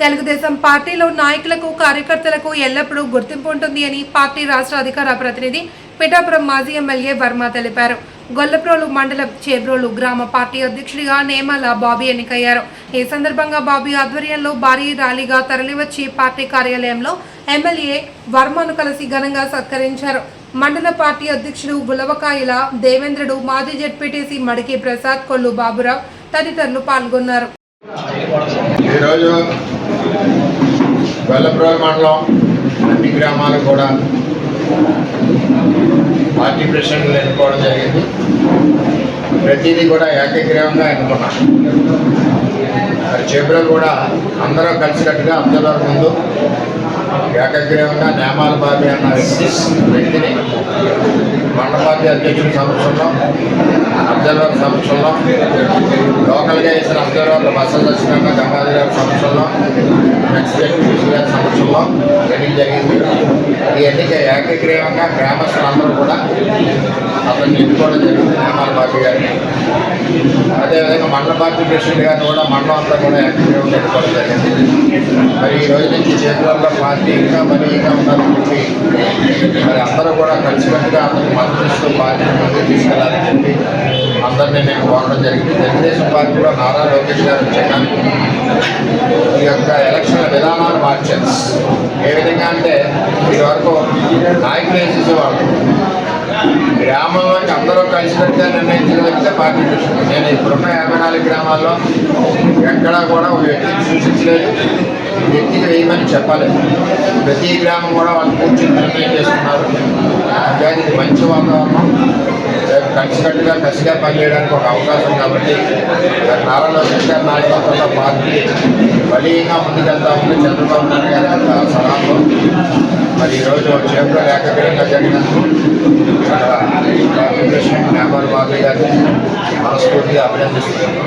తెలుగుదేశం పార్టీలో నాయకులకు కార్యకర్తలకు ఎల్లప్పుడూ గుర్తింపు ఉంటుంది అని పార్టీ రాష్ట్ర అధికార ప్రతినిధి పిఠాపురం మాజీ ఎమ్మెల్యే వర్మ తెలిపారు. గొల్లప్రోలు మండలం చేబ్రోలు గ్రామ పార్టీ అధ్యక్షుడిగా నేమాల బాబీ ఎన్నికయ్యారు. ఈ సందర్భంగా బాబీ ఆధ్వర్యంలో భారీ ర్యాలీగా తరలివచ్చి పార్టీ కార్యాలయంలో ఎమ్మెల్యే వర్మను కలిసి ఘనంగా సత్కరించారు. మండల పార్టీ అధ్యక్షుడు గులవకాయల దేవేంద్రుడు మాజీ జడ్పీటీసీ మడికి ప్రసాద్ కొల్లు బాబురావు తదితరులు పాల్గొన్నారు. వెల్లప్రోలు మండలం అన్ని గ్రామాలు కూడా పార్టీ ప్రెసిడెంట్లు ఎన్నుకోవడం జరిగింది. ప్రతిదీ కూడా ఏకగ్రీవంగా ఎన్నుకున్నాం. మరి చేపలు కూడా అందరూ కలిసికట్టుగా అందరూ ముందు ఏకగ్రీవంగా నేమాల బాబీ అన్న వ్యక్తి వ్యక్తిని మండల పార్టీ అధ్యక్షుడి సమక్షంలో అబ్జర్వర్ సమక్షంలో లోకల్గా వేసిన అందరూ ఒక బస్సు దర్శనంగా గంగాధర్ గారి సమక్షంలో నెక్స్ట్ జడ్పీసీ గారి సమక్షంలో ఎన్నిక జరిగింది. ఈ ఎన్నిక ఏకగ్రీవంగా గ్రామస్తులందరూ కూడా అతన్ని ఎన్నుకోవడం జరిగింది నేమాల పార్టీ గారిని. అదేవిధంగా మండల పార్టీ ప్రెసిడెంట్ గారిని కూడా మండలం అంతా కూడా ఏకగ్రీవంగా ఎన్నుకోవడం జరిగింది. మరి ఈ రోజు నుంచి చేతులలో పార్టీ ఇంకా మరి ఇంకా ఉన్నారని చెప్పి మరి అందరూ కూడా కలిసికట్టుగా అతను మద్దతు ఇస్తూ పార్టీని ముందుకు తీసుకెళ్ళాలి. చెప్పి నేను కోరడం జరిగింది. తెలుగుదేశం పార్టీలో నారా లోకేష్ గారు వచ్చాక ఈ యొక్క ఎలక్షన్ విధానాలు మార్చారు. ఏ విధంగా అంటే ఇదివరకు నాయకులు వేసేసేవాళ్ళు గ్రామంలోకి అందరూ కలిసినట్టుగా నిర్ణయించిన వ్యక్తే పార్టీ ప్రెసిడెంట్ నేను ఇప్పుడున్న యాభై నాలుగు గ్రామాల్లో ఎక్కడా కూడా ఒక వ్యక్తిని సూచించలేదు. వ్యక్తికి వేయమని చెప్పలేదు. ప్రతి గ్రామం కూడా వాళ్ళు కూర్చొని నిర్ణయం చేసుకున్నారు కానీ మంచి వాతావరణం. కలిసికట్టుగా కసిగా పనిచేయడానికి ఒక అవకాశం కాబట్టి మరి నారా లోకేష్ గారి నాయకత్వంలో పార్టీ బలీయంగా ముందుకెళ్తా ఉంది చంద్రబాబు నాయుడు గారి యొక్క సలహాలో మరి ఈరోజు చేపల ఏకగ్రీవంగా జరిగినందుకు ఇక్కడ బాబు గారిని మనస్ఫూర్తిగా అభినందిస్తున్నాను.